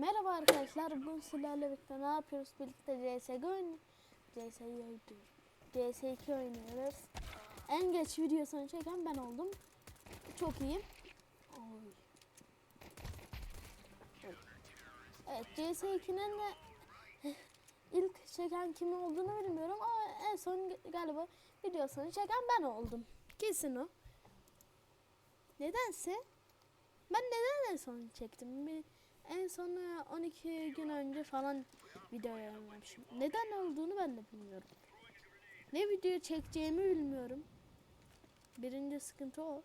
Merhaba arkadaşlar, bugün sizlerle birlikte ne yapıyoruz? Birlikte CSGO oynuyoruz. CS'yi diyorum. CS2 oynuyoruz. En geç videosunu çeken ben oldum. Çok. Oy. Oy. Evet, CS2'nin de ilk çeken kim olduğunu bilmiyorum ama en son galiba videosunu çeken ben oldum. Kesin o. Nedense ben neden en son çektim? Bir, en son e, 12 gün önce falan video yayınlamışım. Neden olduğunu ben de bilmiyorum. Ne video çekeceğimi bilmiyorum. Birinci sıkıntı o.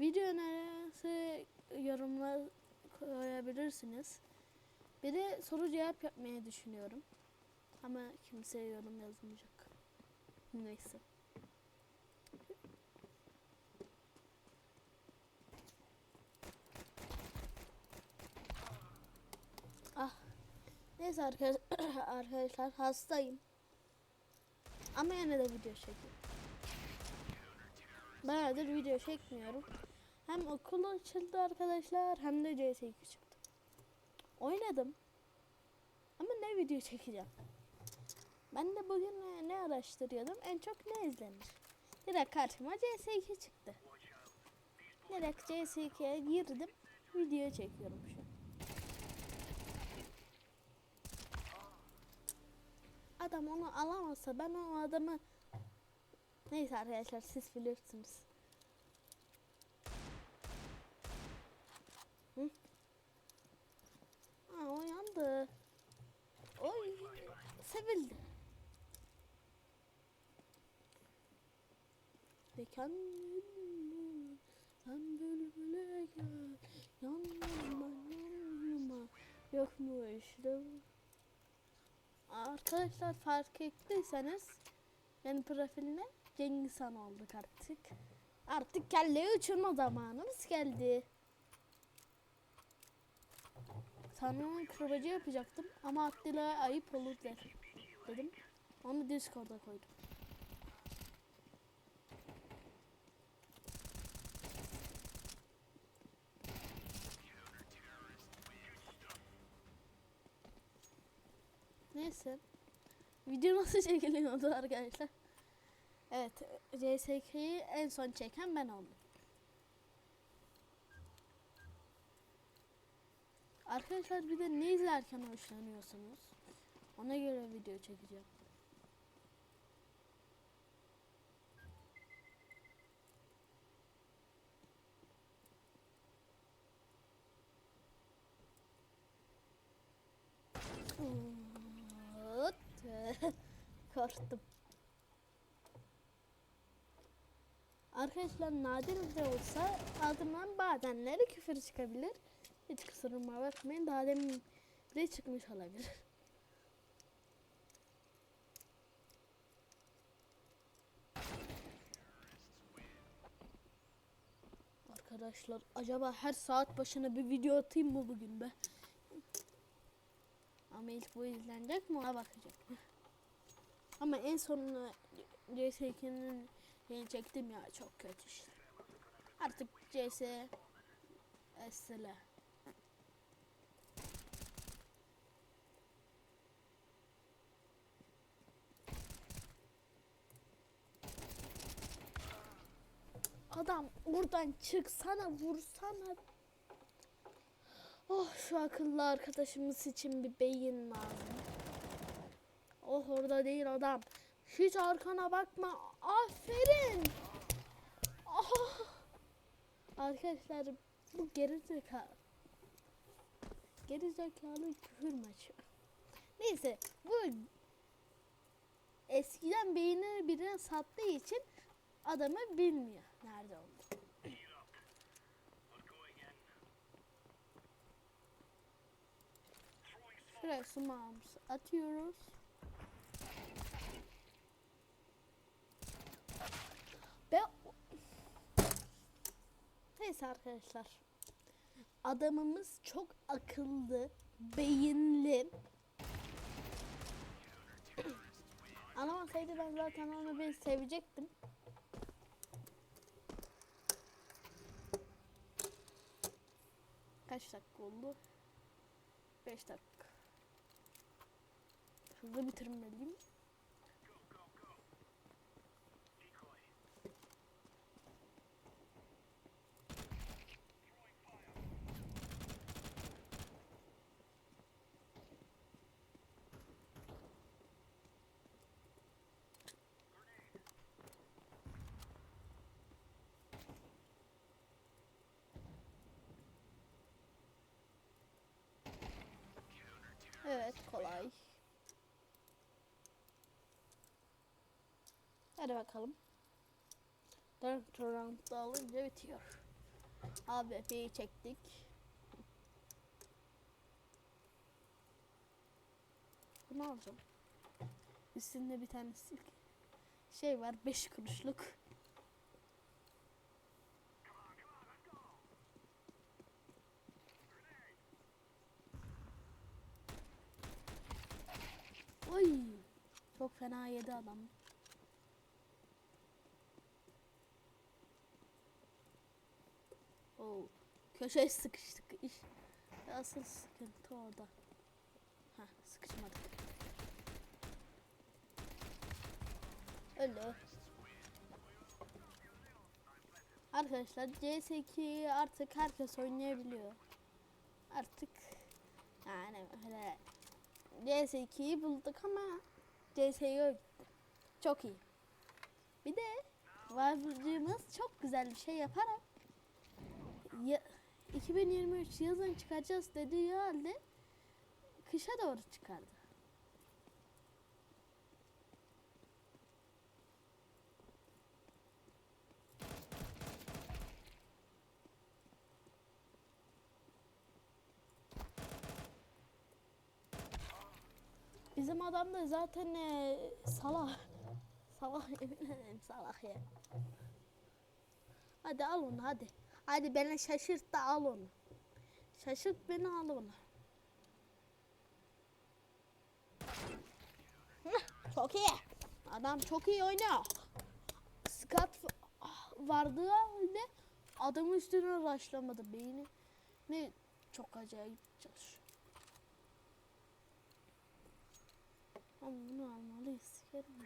Video neresi yorumlar koyabilirsiniz. Bir de soru cevap yapmayı düşünüyorum. Ama kimse yorum yazmayacak. Neyse. Neyse arkadaş- arkadaşlar hastayım. Ama yine de video çekiyorum. Bayağıdır video çekmiyorum. Hem okul açıldı arkadaşlar hem de CS2 çıktı. Oynadım. Ama ne video çekeceğim? Ben de bugün e, ne araştırıyordum? En çok ne izlenir? Direkt karşıma CS2 çıktı. Direkt CS2'ye girdim. Video çekiyorum şu an. Adam onu alamazsa ben o adamı Neyse arkadaşlar siz bilirsiniz. Hı? Aa, uyandı. Oy sevildi. Kendini sen bülbüle gel yanıma yanıma yok mu işte Arkadaşlar fark ettiyseniz benim profiline Cengiz Han olduk artık. Artık kelleyi uçurma zamanımız geldi. Sanırım kırbacı yapacaktım ama Attila'ya ayıp olur der- dedim. Onu Discord'a koydum. Neyse. Video nasıl çekiliyordu arkadaşlar? Evet, CSK'yi en son çeken ben oldum. Arkadaşlar bir de ne izlerken hoşlanıyorsunuz? Ona göre video çekeceğim. Hıt. Korktum. Arkadaşlar nadir de olsa altından bazenleri küfür çıkabilir. Hiç kusuruma bakmayın. Daha demin bile çıkmış olabilir. Arkadaşlar acaba her saat başına bir video atayım mı bugün be? Ama ilk bu izlenecek mi ona bakacağım. Ama en sonunda CS2'nin yeni çektim ya çok kötü işte. Artık CS SL. Adam oradan çıksana vursana. Oh şu akıllı arkadaşımız için bir beyin lazım. Oh orada değil adam. Hiç arkana bakma. Aferin. Ah. Arkadaşlar bu geri zekalı. Geri zekalı küfür maçı. Neyse bu eskiden beynini birine sattığı için adamı bilmiyor nerede olduğunu. Şuraya sumağımızı atıyoruz. Neyse arkadaşlar. Adamımız çok akıllı, beyinli. Anlamasaydı ben zaten onu bir sevecektim. Kaç dakika oldu? 5 dakika. Hızlı bitirmeliyim. Evet kolay. Hadi bakalım. 4 roundda alınca bitiyor. ABP'yi çektik. Bunu alacağım. Üstünde bir tane şey var 5 kuruşluk. Oy. Çok fena yedi adam. Oo. Köşeye sıkıştık. İş. Asıl sıkıntı orada. Ha, sıkışmadık. Öyle. Arkadaşlar CS2 artık herkes oynayabiliyor. Artık yani öyle CS2'yi bulduk ama CS'ye. Çok iyi. Bir de Viber'cığımız çok güzel bir şey yaparak ya, 2023 yazın çıkacağız dediği halde kışa doğru çıkardı. Bizim adam da zaten e, salak. Salak yemin salak ya. Hadi al onu hadi. Hadi beni şaşırt da al onu. Şaşırt beni al onu. Çok iyi. Adam çok iyi oynuyor. Skat vardığı halde adamın üstüne raşlamadı. Beyni ne çok acayip çalışıyor. Ama bunu almalıyız. Sikerim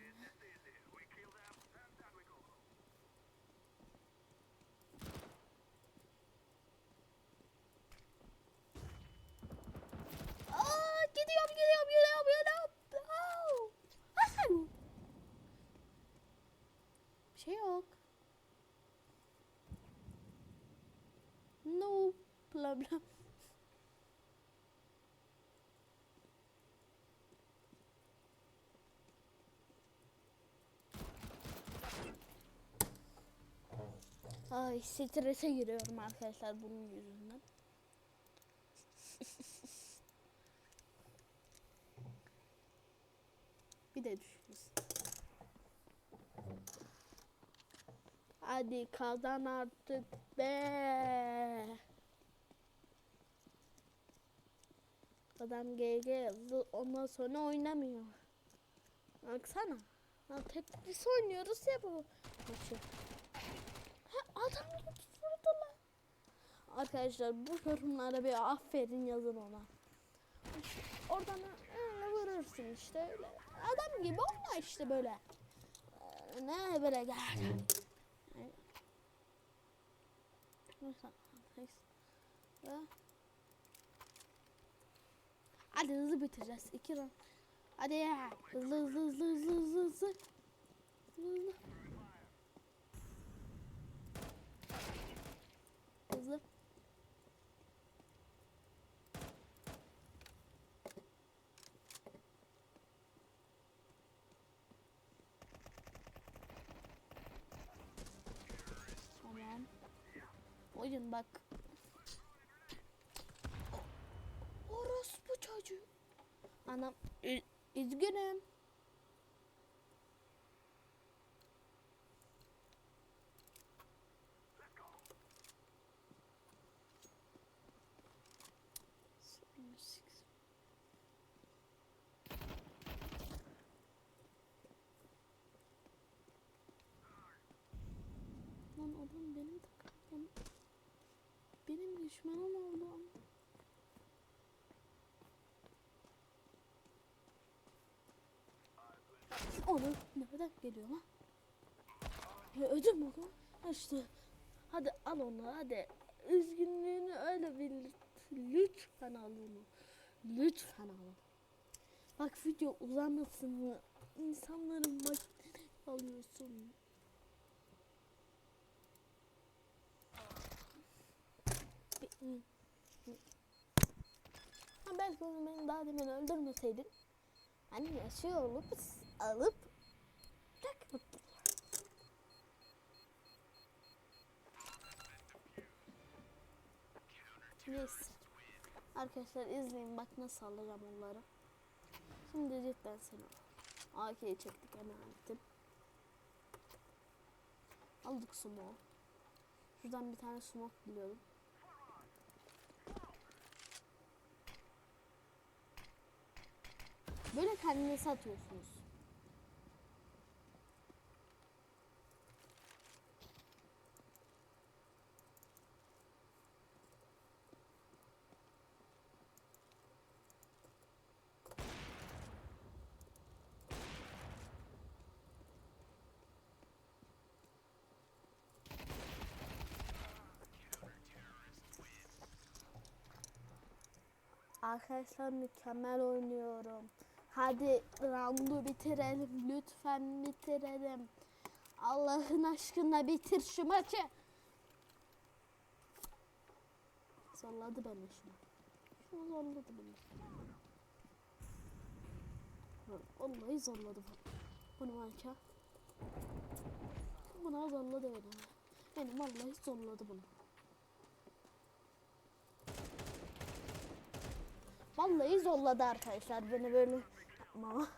No problem. Ay strese giriyorum arkadaşlar bunun yüzünden. Bir de düşürüz. Hadi kazan artık be. Adam GG yazdı ondan sonra oynamıyor. Baksana. Ya Tetris oynuyoruz ya bu. Maçı. Ha, adam vurdu lan. Arkadaşlar bu yorumlara bir aferin yazın ona. Oradan öyle vurursun işte öyle. Adam gibi olma işte böyle. Ne böyle gel. Neyse, neyse. Hadi hızlı bitireceğiz. İki round. Hadi ya. Hızlı hızlı hızlı hızlı hızlı hızlı. Hızlı. Hızlı. Tamam. Oyun bak. Anam ü- üzgünüm. Lan adam benim takımım. Benim düşmanım oldu ama. Onu nereden geliyor lan? Ya ödüm bu? İşte. Hadi al onu hadi. Üzgünlüğünü öyle belirt. Lütfen al onu. Lütfen al. Bak video uzamasın. İnsanların vaktini alıyorsun. Ha belki onu beni daha demin öldürmeseydin. Hani yaşıyor olup alıp mutlu. Neyse. Arkadaşlar izleyin bak nasıl alacağım onları. Şimdi cidden seni AK'yi çektik emanetim. Aldık sumo. Şuradan bir tane smoke biliyorum. Böyle kendinizi atıyorsunuz. Arkadaşlar mükemmel oynuyorum. Hadi roundu bitirelim. Lütfen bitirelim. Allah'ın aşkına bitir şu maçı. Zorladı beni şunu. Şunu zorladı beni. Vallahi zorladı beni. Bunu manka. Buna zorladı beni. Beni vallahi zorladı bunu. Vallahi zorladı arkadaşlar beni böyle yapma.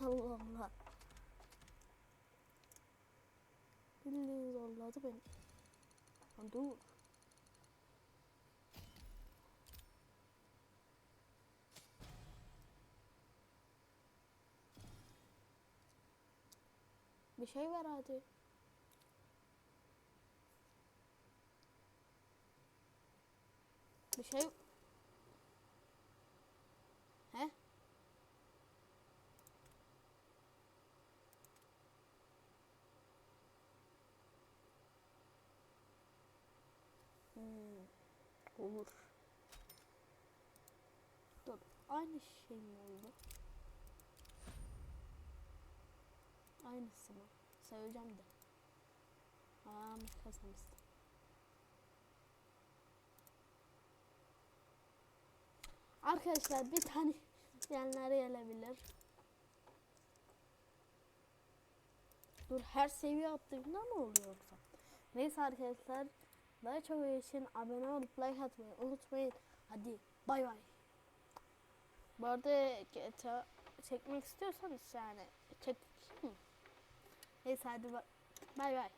Allah Allah. Billahi zorladı beni. Lan dur. Bir şey ver hadi. Bir şey olur. Dur, aynı şey mi oldu? Aynısı mı? Söyleyeceğim de. Aa, kazanmıştım. Arkadaşlar bir tane diyenler gelebilir. Dur her seviye attığımda mı oluyor yoksa? Neyse arkadaşlar daha çok için abone olup like atmayı unutmayın. Hadi bay bay. Bu arada GTA çekmek istiyorsanız yani çek. Neyse hadi bay bay.